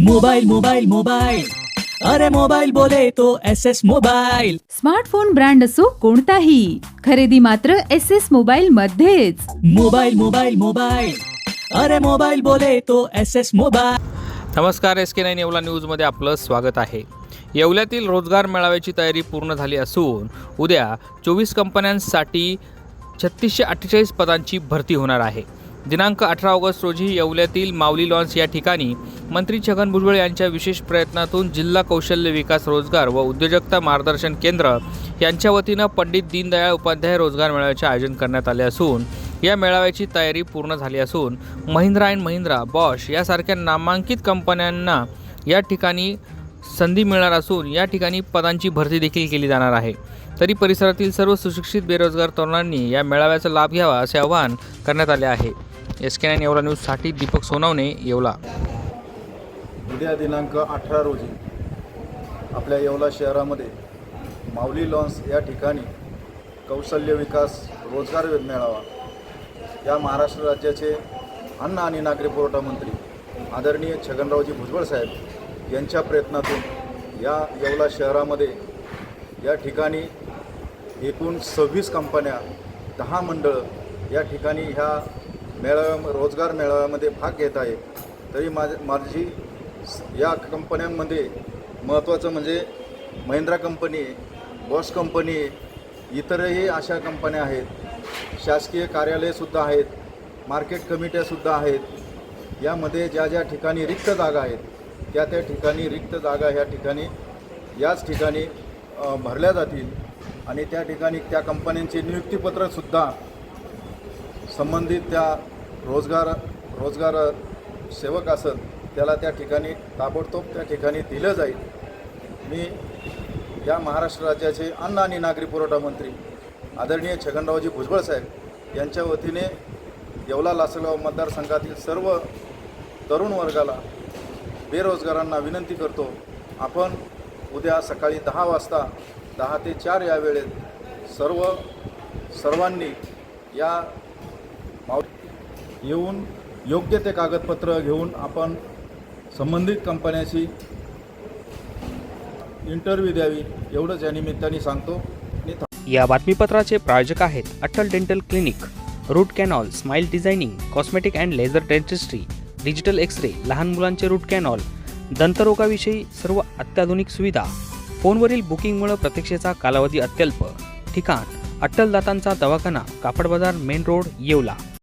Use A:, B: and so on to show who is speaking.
A: Mobile mobile mobile अरे mobile बोले तो S S mobile
B: smartphone brand असो कोणताही खरेदी मात्र एस एस मोबाईल मध्येच.
A: मोबाइल मोबाइल मोबाइल अरे मोबाइल बोले तो एस एस मोबाइल
C: नमस्कार एस के नाईन येवला न्यूजमध्ये आपलं स्वागत आहे. येवल्यातील रोजगार मेळाव्याची तयारी पूर्ण झाली असून उद्या चोवीस कंपन्यांसाठी छत्तीसशे अठ्ठेचाळीस पदांची भरती होणार आहे. दिनांक अठरा ऑगस्ट रोजी येवल्यातील माऊली लॉन्स या ठिकाणी मंत्री छगन भुजबळ यांच्या विशेष प्रयत्नातून जिल्हा कौशल्य विकास रोजगार व उद्योजकता मार्गदर्शन केंद्र यांच्या वतीनं पंडित दीनदयाळ उपाध्याय रोजगार मेळाव्याचे आयोजन करण्यात आले असून या मेळाव्याची तयारी पूर्ण झाली असून महिंद्रा अँड महिंद्रा बॉश यासारख्या नामांकित कंपन्यांना या ठिकाणी संधी मिळणार असून या ठिकाणी पदांची भरती देखील केली जाणार आहे. तरी परिसरातील सर्व सुशिक्षित बेरोजगार तरुणांनी या मेळाव्याचा लाभ घ्यावा असे आवाहन करण्यात आले आहे. एस के नाईन येवला न्यूजसाठी दीपक सोनवणे येवला.
D: उद्या दिनांक अठरा रोजी आपल्या येवला शहरामध्ये माऊली लॉन्स या ठिकाणी कौशल्य विकास रोजगार मेळावा. या महाराष्ट्र राज्याचे अन्न आणि नागरी पुरवठा मंत्री आदरणीय छगनरावजी भुजबळ साहेब यांच्या प्रयत्नातून या येवला शहरामध्ये या ठिकाणी एकूण सव्वीस कंपन्या दहा मंडळं या ठिकाणी ह्या मेळाव्या रोजगार मेळाव्यामध्ये भाग घेत आहे. तरी माझ माझी या कंपन्यांमध्ये महत्त्वाचं म्हणजे महिंद्रा कंपनी बॉस कंपनी इतरही अशा कंपन्या आहेत. शासकीय कार्यालयसुद्धा आहेत. मार्केट कमिट्यासुद्धा आहेत. यामध्ये ज्या ज्या ठिकाणी रिक्त जागा आहेत त्या त्या ठिकाणी रिक्त जागा ह्या ठिकाणी याच ठिकाणी भरल्या जातील. आणि त्या ठिकाणी त्या कंपन्यांचे नियुक्तीपत्रसुद्धा संबंधित त्या रोजगार रोजगार सेवक असत त्याला त्या ठिकाणी ताबडतोब त्या ठिकाणी दिलं जाईल. मी या महाराष्ट्र राज्याचे अन्न आणि नागरी पुरवठा मंत्री आदरणीय छगनरावजी भुजबळ साहेब यांच्या वतीने येवला लासलगाव मतदारसंघातील सर्व तरुण वर्गाला बेरोजगारांना विनंती करतो आपण उद्या सकाळी दहा वाजता दहा ते चार या वेळेत सर्व सर्वांनी या येऊन योग्य ते कागदपत्र घेऊन आपण संबंधित कंपन्याशी इंटरव्ह्यू द्यावी एवढंच या निमित्ताने सांगतो.
C: या बातमीपत्राचे प्रायोजक आहेत Atal dental clinic root canal smile designing cosmetic and laser dentistry digital x-ray लहान मुलांचे रूट कॅनॉल दंतरोगाविषयी सर्व अत्याधुनिक सुविधा फोनवरील बुकिंगमुळे प्रतीक्षेचा कालावधी अत्यल्प. ठिकाण अट्टल दातांचा दवाखाना कापड बाजार मेन रोड येवला.